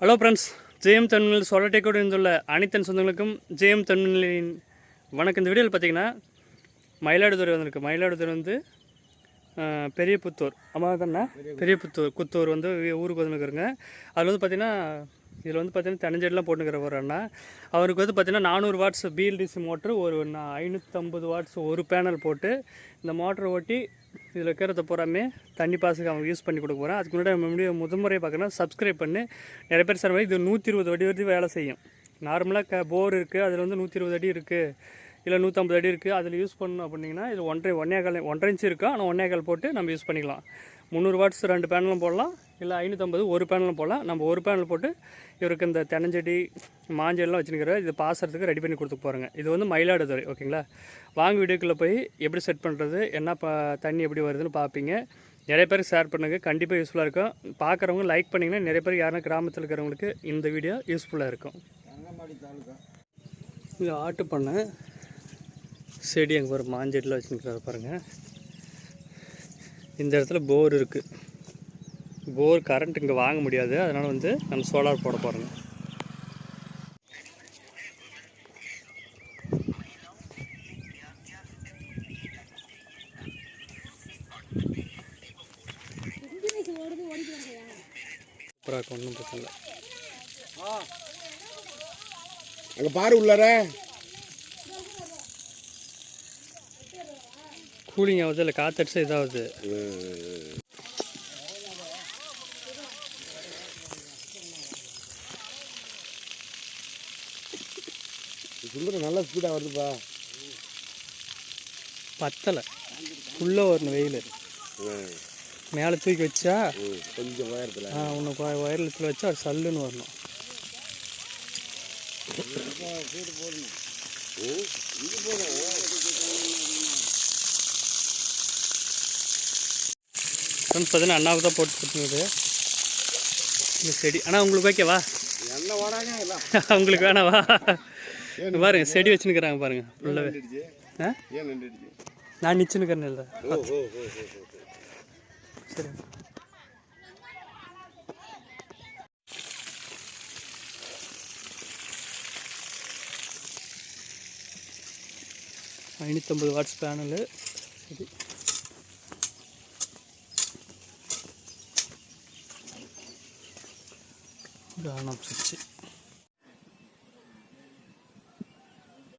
Hello friends ஜெயம் தமிழில் சொலட்டைக்கோடு இருந்துள்ள அனைத்தன் சொந்தங்களுக்கும் ஜெயம் தமிழின் வணக்கம். இந்த வீடியோவில் பார்த்தீங்கன்னா மயிலாடுதுறை வந்திருக்கு. மயிலாடுதுறை வந்து பெரிய புத்தூர் அம்மா தானே பெரிய புத்தூர் குத்தூர் வந்து ஊருக்கு வந்துருக்குறங்க அதில் வந்து பார்த்திங்கன்னா இதில் வந்து பார்த்தீங்கன்னா தனிஞ்செடிலாம் போட்டுக்கிற ஒரு அண்ணா. அவருக்கு வந்து பார்த்திங்கன்னா நானூறு வாட்ஸ் பிஎல்டிசி மோட்ரு ஒரு ஐநூற்றம்பது வாட்ஸ் ஒரு பேனல் போட்டு இந்த மோட்டரை ஓட்டி இதில் இருக்கிறத பூராமே தண்ணி பாசுக்கு அவங்க யூஸ் பண்ணி கொடுக்க போகிறேன் அதுக்கு முன்னாடி நம்ம வீடியோ முதன்முறை பார்க்கணும் சப்ஸ்கிரைப் பண்ணி. நிறைய பேர் சார் இது நூற்றி இருபது அடி வரைக்கும் வேலை செய்யும். நார்மலாக க போர் இருக்குது அதில் வந்து நூற்றி இருபது அடி இருக்குது இல்லை நூற்றம்பது அடி இருக்குது அதில் யூஸ் பண்ணணும் அப்படின்னா இது ஒன்றரை ஒன்றே கால் ஒன்றரை இன்ச்சு இருக்கும் ஆனால் ஒன்றே கால் போட்டு நம்ம யூஸ் பண்ணிக்கலாம். முந்நூறு வாட்ஸ் ரெண்டு பேனலும் போடலாம். இல்லை ஐநூற்றம்பது ஒரு பேனலும் போடலாம். நம்ம ஒரு பேனல் போட்டு இவருக்கு இந்த தென்னஞ்செடி மாஞ்செடிலாம் வச்சுருக்கிற இது பாசறதுக்கு ரெடி பண்ணி கொடுத்து போகிறேங்க இது வந்து மயிலாடுதுறை ஓகேங்களா? வாங்க வீடியோக்குள்ளே போய் எப்படி செட் பண்ணுறது என்ன ப தண்ணி எப்படி வருதுன்னு பார்ப்பீங்க நிறைய பேருக்கு ஷேர் பண்ணுங்கள் கண்டிப்பாக யூஸ்ஃபுல்லாக இருக்கும். பார்க்குறவங்க லைக் பண்ணிங்கன்னா நிறைய பேர் யாருன்னா கிராமத்தில் இருக்கிறவங்களுக்கு இந்த வீடியோ யூஸ்ஃபுல்லாக இருக்கும். இது ஆட்டு பண்ணை. செடி அங்கே ஒரு மாஞ்செடியில் வச்சுருக்கிறாரு பாருங்கள் இந்த இடத்துல போர் இருக்குது போர் கரண்ட் இங்கே வாங்க முடியாது. அதனால் வந்து நம்ம சோலார் போட போகிறோங்க சூப்பராக ஒன்றும் பிரச்சனை இல்லை. அங்க பாரு உள்ளார. கூலிங் ஆகுது இல்லை காற்றடிச்சா இதாகுது. சுந்தரம் நல்லா ஸ்பீடா வருதுப்பா. பத்தலை. ஃபுல்லாக வரணும் வெயில். மேலே தூக்கி வச்சா கொஞ்சம் உயரத்துல ஆ ஒன்று ஒயர்லெஸில் வச்சா அது சல்லுன்னு வரணும். பார்த்தீங்கன்னா அண்ணாவுக்கு தான் போட்டு கொடுத்துருக்குது இந்த செடி. ஆனால் உங்களுக்கு ஓகேவா என்ன உங்களுக்கு வேணாவா? பாருங்க செடி வச்சுன்னுக்குறாங்க பாருங்க ஃபுல்லாகவே நான் நிச்சுன்னுக்கிறேன் இல்லை. சரி. ஐநூற்றம்பது வாட்ஸ் பேனலு இது ஆஃப் சுவிட்சு